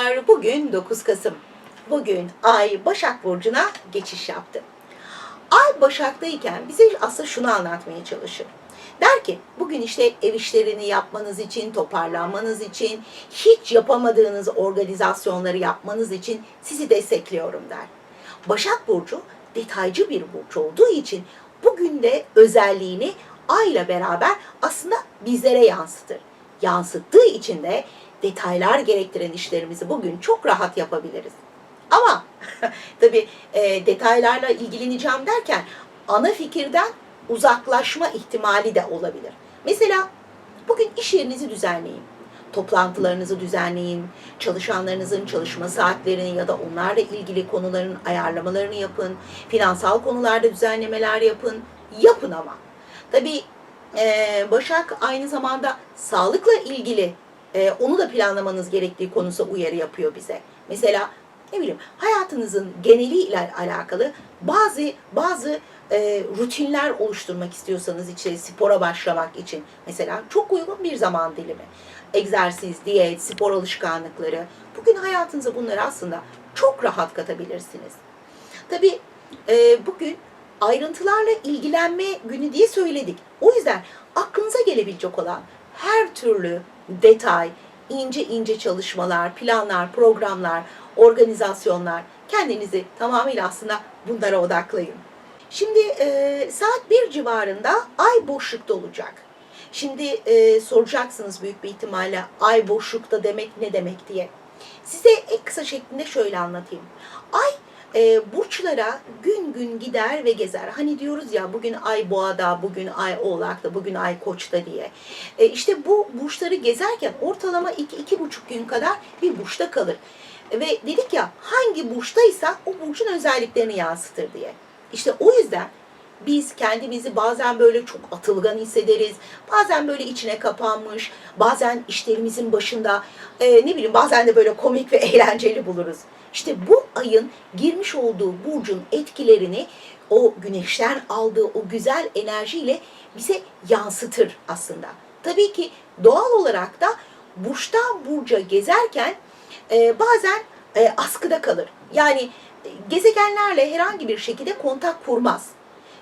Merhabalar, bugün 9 Kasım. Bugün Ay Başak Burcu'na geçiş yaptı. Ay Başak'tayken bize aslında şunu anlatmaya çalışır. Der ki bugün işte ev işlerini yapmanız için, toparlanmanız için, hiç yapamadığınız organizasyonları yapmanız için sizi destekliyorum der. Başak Burcu detaycı bir burç olduğu için bugün de özelliğini Ay ile beraber aslında bizlere yansıtır. Yansıttığı için de detaylar gerektiren işlerimizi bugün çok rahat yapabiliriz. Ama tabii e, detaylarla ilgileneceğim derken ana fikirden uzaklaşma ihtimali de olabilir. Mesela bugün iş yerinizi düzenleyin. Toplantılarınızı düzenleyin. Çalışanlarınızın çalışma saatlerini ya da onlarla ilgili konuların ayarlamalarını yapın. Finansal konularda düzenlemeler yapın. Yapın ama. Tabii e, Başak aynı zamanda sağlıkla ilgili e, onu da planlamanız gerektiği konusunda uyarı yapıyor bize. Mesela ne bileyim hayatınızın geneliyle alakalı bazı bazı e, rutinler oluşturmak istiyorsanız işte spora başlamak için mesela çok uygun bir zaman dilimi. Egzersiz, diyet, spor alışkanlıkları. Bugün hayatınıza bunları aslında çok rahat katabilirsiniz. Tabii e, bugün ayrıntılarla ilgilenme günü diye söyledik. O yüzden aklınıza gelebilecek olan her türlü detay, ince ince çalışmalar, planlar, programlar, organizasyonlar kendinizi tamamıyla aslında bunlara odaklayın. Şimdi e, saat 1 civarında ay boşlukta olacak. Şimdi e, soracaksınız büyük bir ihtimalle ay boşlukta demek ne demek diye. Size en kısa şeklinde şöyle anlatayım. Ay e, burçlara gün gün gider ve gezer. Hani diyoruz ya bugün ay boğada, bugün ay oğlakta, bugün ay koçta diye. E, işte bu burçları gezerken ortalama iki, iki buçuk gün kadar bir burçta kalır. Ve dedik ya hangi burçtaysa o burcun özelliklerini yansıtır diye. İşte o yüzden biz kendimizi bazen böyle çok atılgan hissederiz. Bazen böyle içine kapanmış, bazen işlerimizin başında e, ne bileyim bazen de böyle komik ve eğlenceli buluruz. İşte bu ayın girmiş olduğu burcun etkilerini o güneşten aldığı o güzel enerjiyle bize yansıtır aslında. Tabii ki doğal olarak da burçtan burca gezerken e, bazen e, askıda kalır. Yani e, gezegenlerle herhangi bir şekilde kontak kurmaz.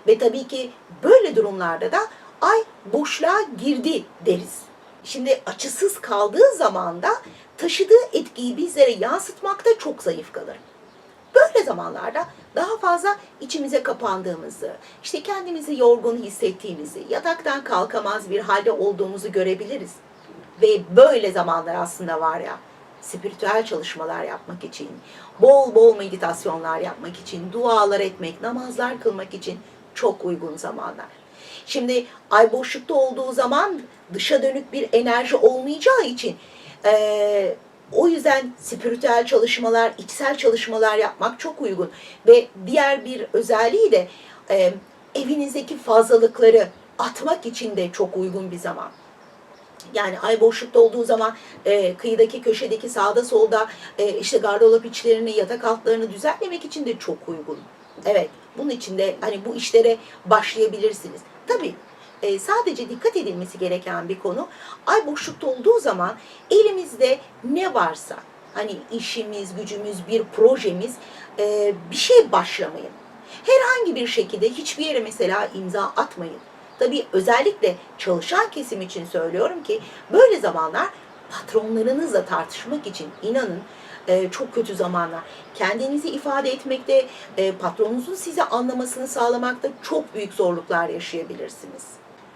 Ve tabii ki böyle durumlarda da ay boşluğa girdi deriz. Şimdi açısız kaldığı zaman da taşıdığı etkiyi bizlere yansıtmakta çok zayıf kalır. Böyle zamanlarda daha fazla içimize kapandığımızı, işte kendimizi yorgun hissettiğimizi, yataktan kalkamaz bir halde olduğumuzu görebiliriz. Ve böyle zamanlar aslında var ya, spiritüel çalışmalar yapmak için, bol bol meditasyonlar yapmak için, dualar etmek, namazlar kılmak için çok uygun zamanlar. Şimdi ay boşlukta olduğu zaman dışa dönük bir enerji olmayacağı için e, o yüzden spiritüel çalışmalar, içsel çalışmalar yapmak çok uygun. Ve diğer bir özelliği de e, evinizdeki fazlalıkları atmak için de çok uygun bir zaman. Yani ay boşlukta olduğu zaman e, kıyıdaki köşedeki sağda solda e, işte gardırop içlerini, yatak altlarını düzenlemek için de çok uygun. Evet, bunun için de hani bu işlere başlayabilirsiniz. Tabii e, sadece dikkat edilmesi gereken bir konu ay boşlukta olduğu zaman elimizde ne varsa hani işimiz, gücümüz, bir projemiz e, bir şey başlamayın. Herhangi bir şekilde hiçbir yere mesela imza atmayın. Tabii özellikle çalışan kesim için söylüyorum ki böyle zamanlar patronlarınızla tartışmak için inanın e, çok kötü zamanlar. Kendinizi ifade etmekte, e, patronunuzun sizi anlamasını sağlamakta çok büyük zorluklar yaşayabilirsiniz.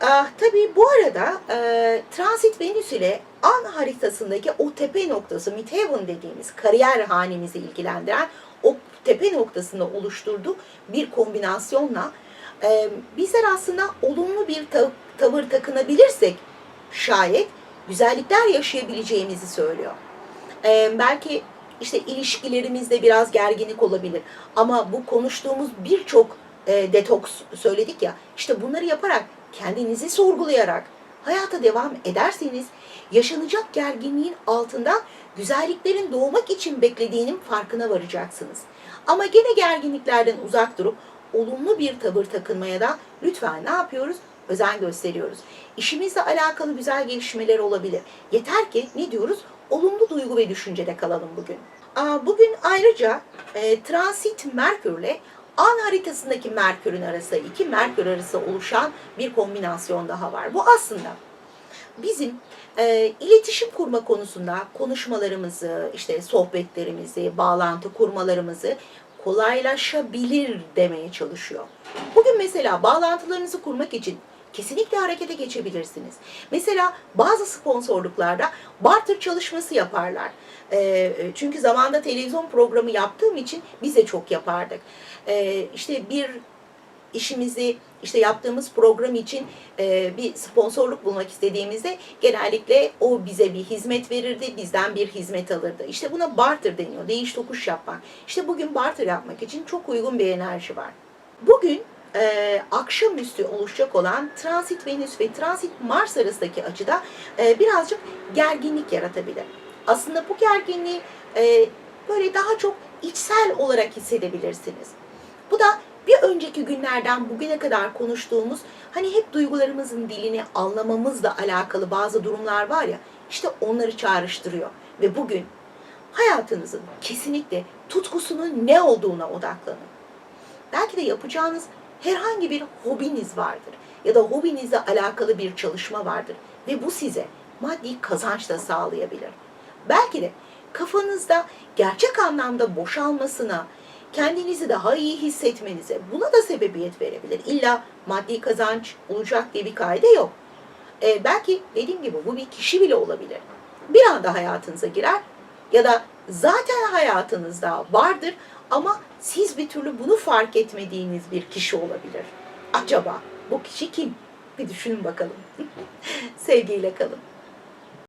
Ah, tabii bu arada e, transit Venüs ile an haritasındaki o tepe noktası Midheaven dediğimiz kariyer hanemizi ilgilendiren o tepe noktasında oluşturduğu bir kombinasyonla e, bizler aslında olumlu bir ta- tavır takınabilirsek şayet güzellikler yaşayabileceğimizi söylüyor. E, belki işte ilişkilerimizde biraz gerginlik olabilir ama bu konuştuğumuz birçok e, detoks söyledik ya işte bunları yaparak kendinizi sorgulayarak hayata devam ederseniz yaşanacak gerginliğin altından güzelliklerin doğmak için beklediğinin farkına varacaksınız. Ama gene gerginliklerden uzak durup olumlu bir tavır takınmaya da lütfen ne yapıyoruz? Özen gösteriyoruz. İşimizle alakalı güzel gelişmeler olabilir. Yeter ki ne diyoruz? Olumlu duygu ve düşüncede kalalım bugün. Bugün ayrıca e, transit Merkürle an haritasındaki Merkür'ün arası, iki Merkür arası oluşan bir kombinasyon daha var. Bu aslında bizim e, iletişim kurma konusunda konuşmalarımızı, işte sohbetlerimizi, bağlantı kurmalarımızı kolaylaşabilir demeye çalışıyor. Bugün mesela bağlantılarınızı kurmak için kesinlikle harekete geçebilirsiniz. Mesela bazı sponsorluklarda barter çalışması yaparlar. E, çünkü zamanda televizyon programı yaptığım için biz de çok yapardık. E, işte bir işimizi işte yaptığımız program için e, bir sponsorluk bulmak istediğimizde genellikle o bize bir hizmet verirdi, bizden bir hizmet alırdı. İşte buna barter deniyor, değiş tokuş yapmak. İşte bugün barter yapmak için çok uygun bir enerji var. Bugün e, akşamüstü oluşacak olan transit Venüs ve transit Mars arasındaki açıda e, birazcık gerginlik yaratabilir. Aslında bu gerginliği e, böyle daha çok içsel olarak hissedebilirsiniz. Bu da bir önceki günlerden bugüne kadar konuştuğumuz hani hep duygularımızın dilini anlamamızla alakalı bazı durumlar var ya işte onları çağrıştırıyor ve bugün hayatınızın kesinlikle tutkusunun ne olduğuna odaklanın. Belki de yapacağınız herhangi bir hobiniz vardır ya da hobinizle alakalı bir çalışma vardır ve bu size maddi kazanç da sağlayabilir. Belki de kafanızda gerçek anlamda boşalmasına, kendinizi daha iyi hissetmenize buna da sebebiyet verebilir. İlla maddi kazanç olacak diye bir kaide yok. Ee, belki dediğim gibi bu bir kişi bile olabilir. Bir anda hayatınıza girer ya da zaten hayatınızda vardır ama siz bir türlü bunu fark etmediğiniz bir kişi olabilir. Acaba bu kişi kim? Bir düşünün bakalım. Sevgiyle kalın.